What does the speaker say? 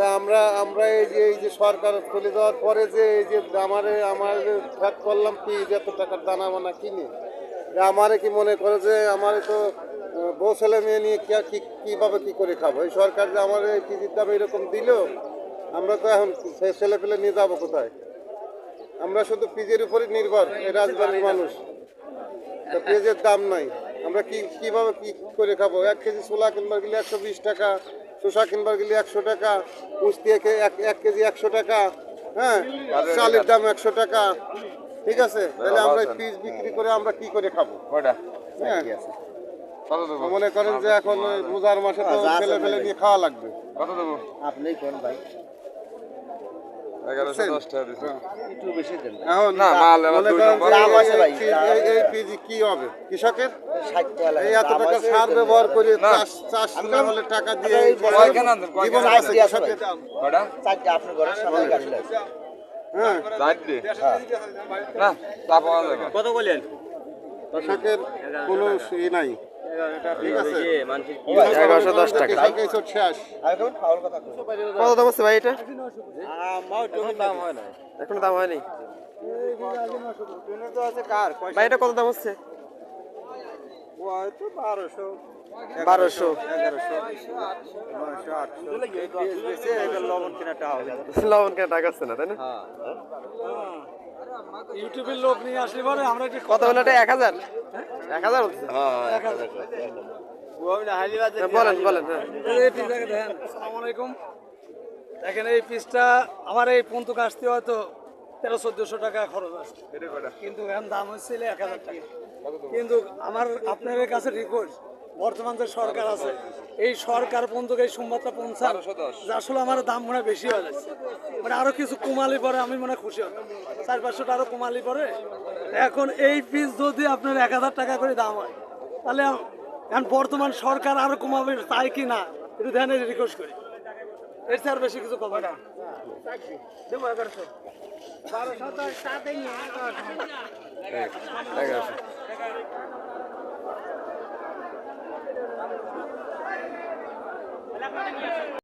তা আমরা আমরা এই যে এই যে সরকার চলে যাওয়ার পরে যে, এই যে আমারে, আমার ফ্যাট করলাম কি এত টাকার দানা বানা কিনে। আমারে কি মনে করে যে, আমারে তো বউ ছেলে মেয়ে নিয়ে কি কি, কীভাবে কি করে খাব? এই সরকার যে আমার এই পিজির দাম এরকম দিল, আমরা তো এখন ছেলে পেলে নিয়ে যাব কোথায়? আমরা শুধু পিজের উপরই নির্ভর এই রাজবাড়ির মানুষ। তো পেঁয়াজের দাম নাই। আমরা কি, কীভাবে কি করে খাব? এক কেজি ছোলা কিনবার গেলে একশো বিশ টাকা শসা কিনবার গেলে একশো টাকা কুস্তি এক কেজি একশো টাকা হ্যাঁ? চালের দাম একশো টাকা ঠিক আছে? তাহলে আমরা পিস বিক্রি করে আমরা কি করে খাব? হ্যাঁ। মনে করেন যে এখন ওই রোজার মাসে তো ছেলে ফেলে নিয়ে খাওয়া লাগবে। কত দেবো? আপনি কোন ভাই? এগারোশো দশ টাকা দিচ্ছি একটু বেশি দেন এখন না, মাল এবার দুই করেন নম্বর। যে দাম আছে এই- ভাই, এই- এই- এই পিজি কি হবে? কৃষকের? ষাট এই এত টাকা সার ব্যবহার করে। চাষ চাষ না হলে টাকা দিয়ে জীবন আছে কৃষকের কয়টা চারটে আপনার ঘরের সামনে গাড়ি লাগছে হ্যাঁ। চারটে না তা পাওয়া যাবে কত বলেন? কৃষকের কোনো ই নাই। এগারোশো দশ টাকা। কথা? কত দাম আছে ভাই এটা? দাম এখনও দাম হয়নি? ভাই এটা কত দাম হচ্ছে? বারোশো। বারোশো। লবণ কেনা টাকা আছে না তাই না? ইউটিউবের লোক নিয়ে আসলে পরে আমরা হলো এটা? এক হাজার? এক হাজার বলেন বলেন আসসালামু আলাইকুম দেখেন এই পিসটা আমার এই পন্তুক আসতে হয়তো তেরো চোদ্দশো টাকা। খরচ আছে কিন্তু এখন দাম হচ্ছিল এক হাজার টাকা কিন্তু আমার আপনাদের কাছে রিকোয়েস্ট বর্তমান যে সরকার আছে, এই সরকার পর্যন্ত এই সোমবারটা পৌঁছান, যে আসলে আমার দাম মনে বেশি হয়ে যাচ্ছে। মানে আরও কিছু কমালি পরে আমি মনে খুশি হতাম চার পাঁচশোটা আরও কমালি পরে। এখন এই পিস যদি আপনার এক হাজার টাকা করে দাম হয়, তাহলে এখন বর্তমান সরকার আরও কমাবে তাই কি না, একটু ধ্যানে রিকোয়েস্ট করি। এর চেয়ে বেশি কিছু কমে না।